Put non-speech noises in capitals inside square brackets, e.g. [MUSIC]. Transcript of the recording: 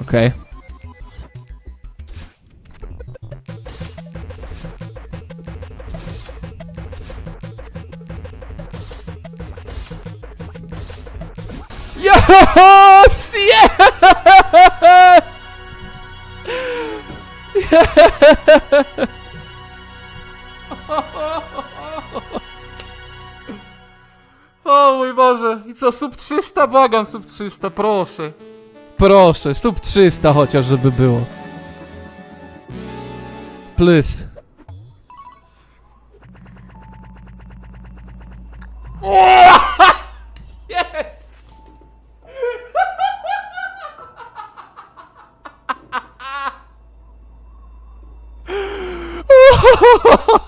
Okej. Yes! Yes! O mój Boże, i co, sub 300? Błagam, sub 300, proszę. Proszę, sub 300 chociaż, żeby było. Please. [LAUGHS]